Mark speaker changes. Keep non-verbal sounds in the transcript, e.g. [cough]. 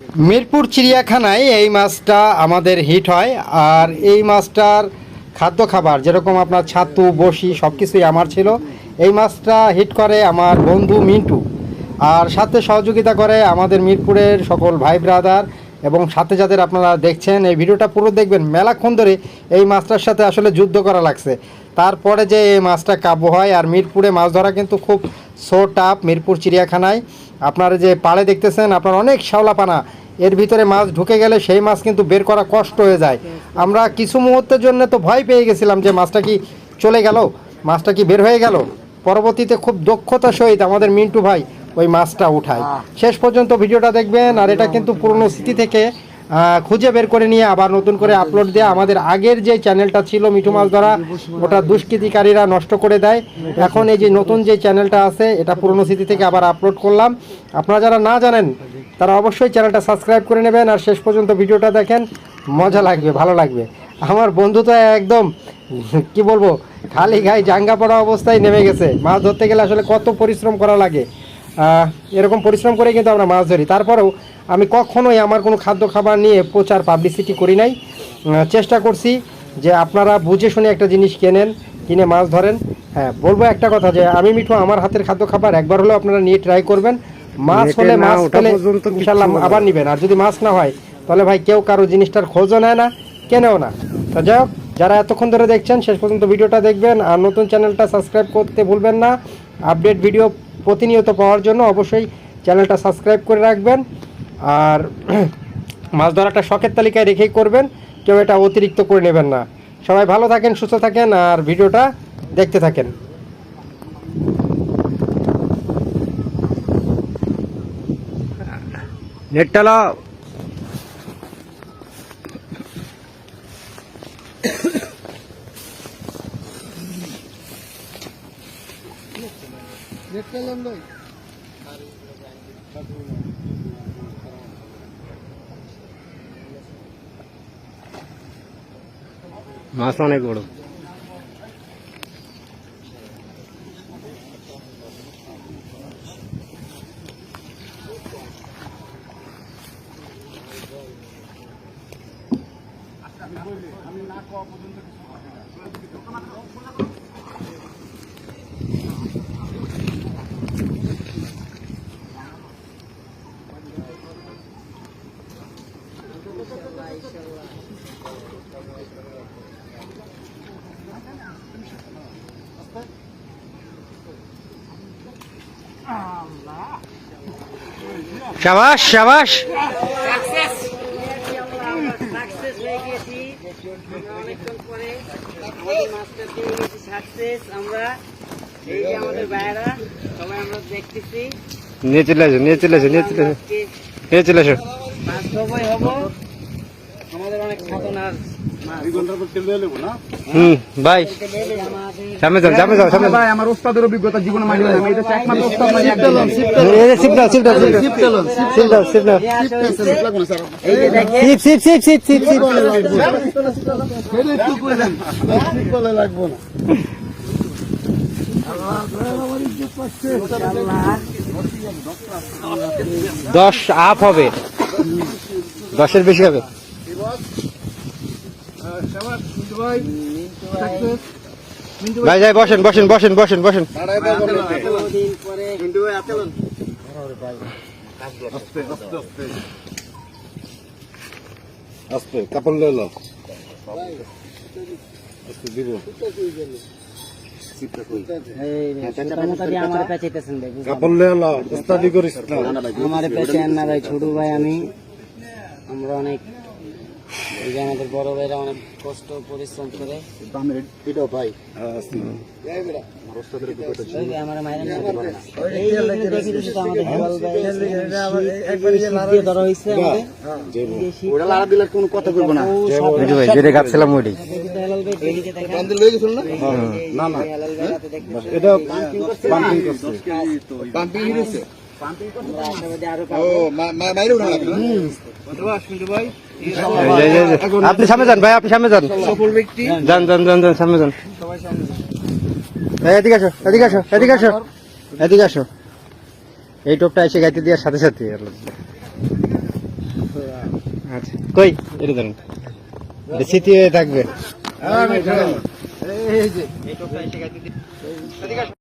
Speaker 1: মিরপুর চিড়িয়াখানায় এই মাছটা আমাদের হিট হয়, আর এই মাছটার খাদ্য খাবার, যেরকম আপনার ছাতু বসি সব কিছুই আমার ছিল, এই মাছটা হিট করে আমার বন্ধু মিন্টু। আর সাথে সহযোগিতা করে আমাদের মিরপুরের সকল ভাই ব্রাদার এবং সাথে যাদের আপনারা দেখছেন, এই ভিডিওটা পুরো দেখবেন মেলাক্ষণ ধরে এই মাছটার সাথে আসলে যুদ্ধ করা লাগছে। তারপরে যে এই মাছটা কাব্য হয়, আর মিরপুরে মাছ ধরা কিন্তু খুব সো টাপ মিরপুর চিড়িয়াখানায়। আপনারা যে পাড়ে দেখতেছেন আপনার অনেক শ্যাওলাপানা। এর ভিতরে মাছ ঢুকে গেলে সেই মাছ কিন্তু বের করা কষ্ট হয়ে যায়। আমরা কিছু মুহূর্তের জন্য তো ভয় পেয়ে গেছিলাম যে মাছটা কি চলে গেল মাছটা কি বের হয়ে গেল। পরবর্তীতে খুব দক্ষতা সহিত আমাদের মিন্টু ভাই ওই মাছটা উঠায়। শেষ পর্যন্ত ভিডিওটা দেখবেন আর এটা কিন্তু পুরনো স্মৃতি থেকে খুঁজে বের করে নিয়ে আবার নতুন করে আপলোড দেয়া। আমাদের আগের যে চ্যানেলটা ছিল মিঠু মাছ ধরা ওটা দুষ্কৃতিকারীরা নষ্ট করে দেয়। এখন এই যে নতুন যে চ্যানেলটা আছে, এটা পুরনো স্মৃতি থেকে আবার আপলোড করলাম। আপনারা যারা না জানেন, তারা অবশ্যই চ্যানেলটা সাবস্ক্রাইব করে নেবেন। আর শেষ পর্যন্ত ভিডিওটা দেখেন, মজা লাগবে, ভালো লাগবে। আমার বন্ধু তো একদম, কি বলব, খালি গায়ে জাঙ্গা পড়া অবস্থায় নেমে গেছে। মাছ ধরতে গেলে আসলে কত পরিশ্রম করা লাগে। এরকম পরিশ্রম করে কিন্তু আমরা মাছ ধরি। তারপরেও আমি কখনোই আমার কোনো খাদ্য খাবার নিয়ে প্রচার পাবলিসিটি করি নাই। চেষ্টা করছি যে আপনারা বুঝে শুনে একটা জিনিস কেনেন কিনে মাছ ধরেন। হ্যাঁ বলব একটা কথা যে আমি মিঠু আমার হাতের খাদ্য খাবার একবার হলেও আপনারা নিয়ে ট্রাই করবেন। মাছ হলে মাছ
Speaker 2: হলে
Speaker 1: ইনশাল্লাহ আবার নিবেন। আর যদি মাছ না হয় তাহলে ভাই কেউ কারও জিনিসটার খোঁজও নেয় না কেনেও না। তো যাই হোক যারা এতক্ষণ ধরে দেখছেন শেষ পর্যন্ত ভিডিওটা দেখবেন। আর নতুন চ্যানেলটা সাবস্ক্রাইব করতে ভুলবেন না। আপডেট ভিডিও প্রতিনিয়ত পাওয়ার জন্য অবশ্যই চ্যানেলটা সাবস্ক্রাইব করে রাখবেন। আর [clears throat] মাছ ধরাটা শখের তালিকায় রেখেই করবেন কেউ এটা অতিরিক্ত করে নেবেন না। সবাই ভালো থাকেন সুস্থ থাকেন আর ভিডিওটা দেখতে থাকেন।
Speaker 2: নেটটা লাও মাছ অনেক বড়
Speaker 3: হয়ে গেছি আমরা অনেকক্ষণ আমরা দেখতেছি
Speaker 2: নিয়ে চলে আসো, নিয়ে চলে আসো, নিয়ে চলে আসো। নিয়ে চলে আসো।
Speaker 3: আমাদের অনেক সাধনার
Speaker 2: হুম বাই
Speaker 3: এই যে
Speaker 2: সামনে যাও সামনে যাও সামনে
Speaker 4: ভাই আমার ওস্তাদের অভিজ্ঞতা জীবনে মানি না আমি এটা একমাত্র ওস্তাদ মানি
Speaker 2: এই যে SIP SIP SIP SIP SIP SIP দশ আপ হবে দশের বেশি হবে ভাই যাই বসেন বসেন বসেন বসেন বসেন।
Speaker 4: আস্তে কাপড়
Speaker 3: মোটামুটি আমার
Speaker 4: না
Speaker 3: ভাই ছোট ভাই আমি। আমরা অনেক এই যে আমাদের বড় ভাইরা অনেক কষ্ট পরিশ্রম করে।
Speaker 4: এটাও ভাই
Speaker 3: ওই যে আমার মায়ের সাথে পারে না। এই যে এখানে দেখে দিছি তো আমাদের হেলাল ভাই।
Speaker 4: এটা ভাই।
Speaker 2: আপনি সামনে যান ভাই আপনি সামনে যান।
Speaker 4: সফল ব্যক্তি।
Speaker 2: যান যান যান যান সামনে যান। এই, এদিকে আসো এদিকে আসো এদিকে আসো এদিকে আসো। এই টোপটা এসে গাইতে দেওয়ার সাথে সাথে। আচ্ছা কই? এটা ধরুন। স্মৃতি হয়ে থাকবে।
Speaker 1: এই যে